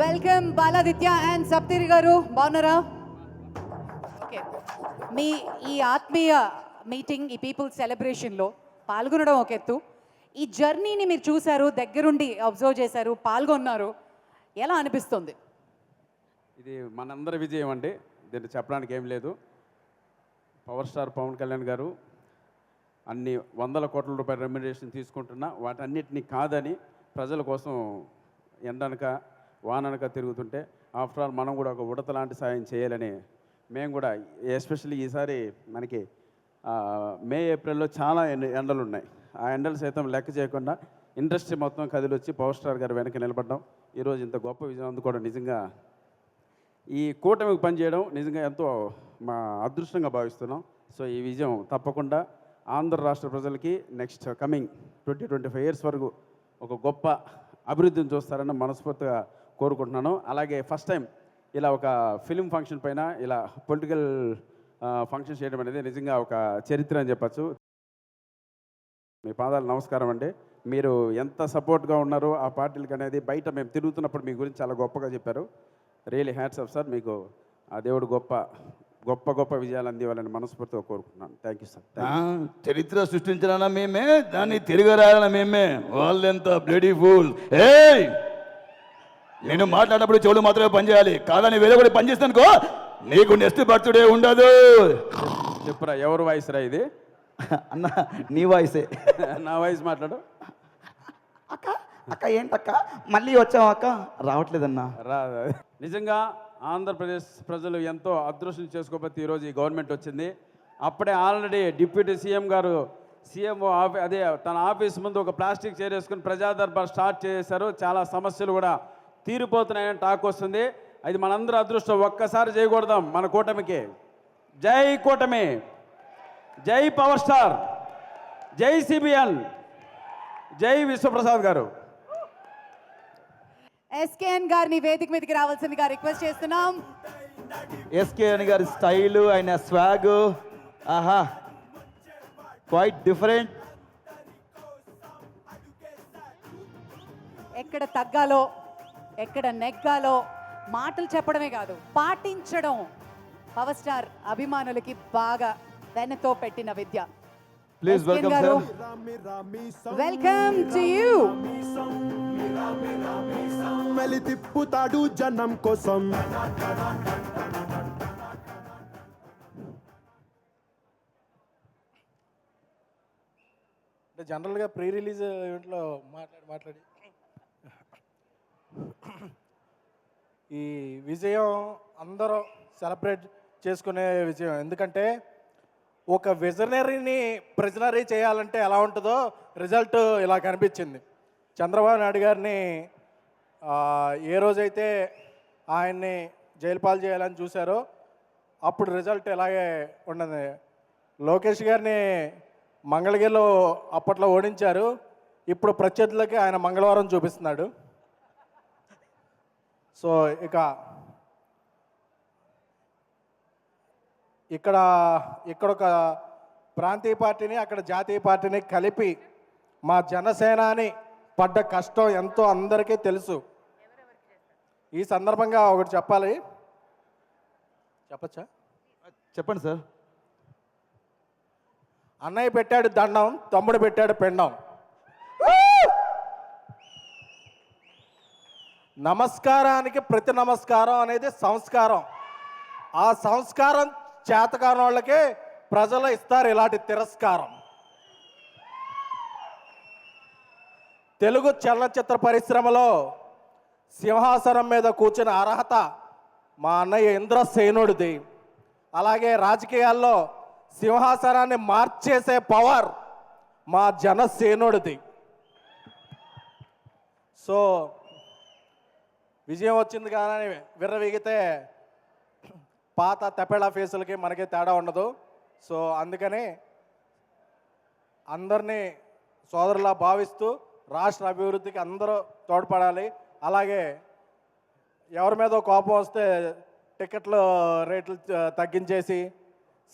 Welcome Baladitya and సప్తిరి గారు బాగున్నారా okay మీ ఈ ఆత్మీయ మీటింగ్ ఈ పీపుల్ సెలబ్రేషన్లో పాల్గొనడం ఒక ఎత్తు. ఈ జర్నీని మీరు చూశారు దగ్గరుండి అబ్జర్వ్ చేశారు పాల్గొన్నారు. ఎలా అనిపిస్తుంది? ఇది మనందరి విజయం అండి. దీన్ని చెప్పడానికి ఏం లేదు. పవర్ స్టార్ పవన్ కళ్యాణ్ గారు అన్ని వందల కోట్ల రూపాయల రెమ్యునరేషన్ తీసుకుంటున్నా. వాటన్నిటిని కాదని ప్రజల కోసం ఎండనక వాననక తిరుగుతుంటే ఆఫ్టర్ ఆల్ మనం కూడా ఒక ఉడత లాంటి సాయం చేయాలని మేము కూడా ఎస్పెషల్లీ ఈసారి మనకి మే ఏప్రిల్లో చాలా ఎండ- ఎండలు ఉన్నాయి ఆ ఎండలు సైతం లెక్క చేయకుండా ఇండస్ట్రీ మొత్తం కదిలొచ్చి పవర్ స్టార్ గారు వెనక నిలబడ్డం. ఈరోజు ఇంత గొప్ప విజయం అందుకోవడం నిజంగా ఈ కూటమికి పనిచేయడం నిజంగా ఎంతో మా అదృష్టంగా భావిస్తున్నాం. సో ఈ విజయం తప్పకుండా ఆంధ్ర రాష్ట్ర ప్రజలకి next coming twenty twenty five years వరకు ఒక గొప్ప అభివృద్ధిని చూస్తారని మనస్ఫూర్తిగా కోరుకుంటున్నాను. అలాగే ఫస్ట్ టైం ఇలా ఒక ఫిలిం ఫంక్షన్ పైన ఇలా పొలిటికల్ ఫంక్షన్ చేయడం అనేది నిజంగా ఒక చరిత్ర అని చెప్పచ్చు. మీ పాదాలు నమస్కారం అండి. మీరు ఎంత సపోర్ట్గా ఉన్నారో ఆ పార్టీలకి అనేది బయట మేము తిరుగుతున్నప్పుడు మీ గురించి చాలా గొప్పగా చెప్పారు. Really hats off sir. మీకు ఆ దేవుడు గొప్ప గొప్ప గొప్ప విజయాలు అందివ్వాలని మనస్ఫూర్తిగా కోరుకుంటున్నాను. Thank you sir. చరిత్ర సృష్టించాలన్నా మేమే దాన్ని తిరగరాయాలన్నా మేమే. వాళ్ళెంత బ్లడీ ఫూల్ ఏ నేను మాట్లాడినప్పుడు చెవులు మాత్రమే పనిచేయాలి కాదని వేరే కూడా పనిచేస్తానుకో నీకు నెక్స్ట్ బర్త్డే ఉండదు. చెప్పురా ఎవరు వాయిస్ రా ఇది? అన్న నీ వాయిసే. నా వాయిస్ మాట్లాడు. అక్క అక్క ఏంటక్క? మళ్ళీ వచ్చావు అక్క? రావట్లేదన్నా. రా నిజంగా ఆంధ్రప్రదేశ్ ప్రజలు ఎంతో అదృష్టం చేసుకోకపోతే ఈరోజు ఈ గవర్నమెంట్ వచ్చింది. అప్పుడే ఆల్రెడీ డిప్యూటీ సీఎం గారు సీఎం ఆఫీ అదే తన ఆఫీస్ ముందు ఒక ప్లాస్టిక్ చైర్ వేసుకుని ప్రజా దర్బార్ స్టార్ట్ చేశారు. చాలా సమస్యలు కూడా తీరిపోతున్నాయని టాక్ వస్తుంది. అది మనందరూ అదృష్టం. ఒక్కసారి చేయకూడదాం మన కూటమికి. జై కూటమి. జై పవర్ స్టార్. జై సిబిఎన్. జై విశ్వప్రసాద్ గారు. ఎస్కేఎన్ గారిని వేదిక మీదకి రావాల్సిందిగా రిక్వెస్ట్ చేస్తున్నాం. ఎస్కే అని గారి స్టైలు ఆయన స్వాగ్. ఆహా క్వైట్ డిఫరెంట్. ఎక్కడ తగ్గాలో ఎక్కడ నెగ్గాలో మాటలు చెప్పడమే కాదు పాటించడం. పవర్ స్టార్ అభిమానులకి బాగా వెనతో పెట్టిన విద్య. ప్లీజ్ వెల్కమ్ గారు. సార్ వెల్కమ్ టు యూ మెలి తిప్పుతాడు జనం కోసం. అంటే జనరల్గా ప్రీ రిలీజ్ ఈవెంట్లో మాట్లాడి మాట్లాడి. ఈ విజయం అందరూ సెలబ్రేట్ చేసుకునే విజయం. ఎందుకంటే ఒక విజనరీని ప్రిజనరీ చేయాలంటే ఎలా ఉంటుందో రిజల్ట్ ఇలా కనిపించింది. చంద్రబాబు నాయుడు గారిని ఏ రోజైతే ఆయన్ని జైలు పాలు చేయాలని చూశారో అప్పుడు రిజల్ట్ ఇలాగే ఉన్నది. లోకేష్ గారిని మంగళగిరిలో అప్పట్లో ఓడించారు. ఇప్పుడు ప్రత్యర్థులకి ఆయన మంగళవారం చూపిస్తున్నాడు. సో ఇక ఇక్కడ ఇక్కడ ఒక ప్రాంతీయ పార్టీని అక్కడ జాతీయ పార్టీని కలిపి మా జనసేనాని పడ్డ కష్టం ఎంతో అందరికీ తెలుసు. ఈ సందర్భంగా ఒకటి చెప్పాలి. చెప్పచ్చా? చెప్పండి సార్. అన్నయ్య పెట్టాడు దండం తమ్ముడు పెట్టాడు పెండం. నమస్కారానికి ప్రతి నమస్కారం అనేది సంస్కారం. ఆ సంస్కారం చేతకాని వాళ్ళకే ప్రజలు ఇస్తారు ఇలాంటి తిరస్కారం. తెలుగు చలనచిత్ర పరిశ్రమలో సింహాసనం మీద కూర్చున్న అర్హత మా అన్నయ్య ఇంద్రసేనుడిది అలాగే రాజకీయాల్లో సింహాసనాన్ని మార్చేసే పవర్ మా జనసేనుడిది. సో విజయం వచ్చింది కానీ విర్రవీగితే పాత తెపెళ ఫేసులకి మనకి తేడా ఉండదు. సో అందుకని అందరినీ సోదరులా భావిస్తూ రాష్ట్ర అభివృద్ధికి అందరూ తోడ్పడాలి. అలాగే ఎవరి మీద కోపం వస్తే టికెట్లు రేట్లు తగ్గించేసి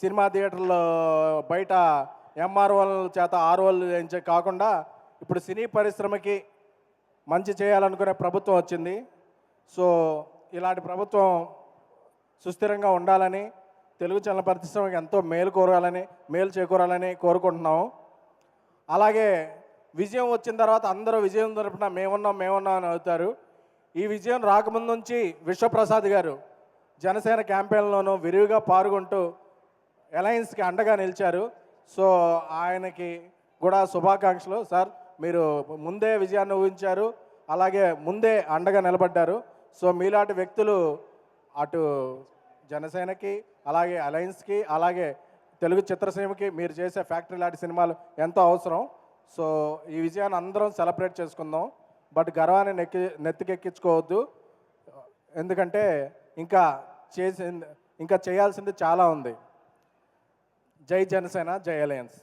సినిమా థియేటర్లు బయట ఎంఆర్ఓల చేత ఆర్ఓలు చేయించే కాకుండా ఇప్పుడు సినీ పరిశ్రమకి మంచి చేయాలనుకునే ప్రభుత్వం వచ్చింది. సో ఇలాంటి ప్రభుత్వం సుస్థిరంగా ఉండాలని తెలుగు చలన పరిశ్రమకి ఎంతో మేలు కోరాలని మేలు చేకూరాలని కోరుకుంటున్నాము. అలాగే విజయం వచ్చిన తర్వాత అందరూ విజయం తరపున మేమున్నాం మేమున్నాం అని అవుతారు. ఈ విజయం రాకముందు నుంచి విశ్వప్రసాద్ గారు జనసేన క్యాంపెయిన్లోనూ విరివిగా పాల్గొంటూ అలయన్స్కి అండగా నిలిచారు. సో ఆయనకి కూడా శుభాకాంక్షలు. సార్ మీరు ముందే విజయాన్ని ఊహించారు. అలాగే ముందే అండగా నిలబడ్డారు. సో మీలాంటి వ్యక్తులు అటు జనసేనకి అలాగే అలయన్స్కి అలాగే తెలుగు చిత్రసీమకి మీరు చేసే ఫ్యాక్టరీ లాంటి సినిమాలు ఎంతో అవసరం. సో ఈ విజయాన్ని అందరం సెలబ్రేట్ చేసుకుందాం. బట్ గర్వాన్ని నెక్కి నెత్తికెక్కించుకోవద్దు. ఎందుకంటే ఇంకా చేసి ఇంకా చేయాల్సింది చాలా ఉంది. జై జనసేన జై అలయన్స్.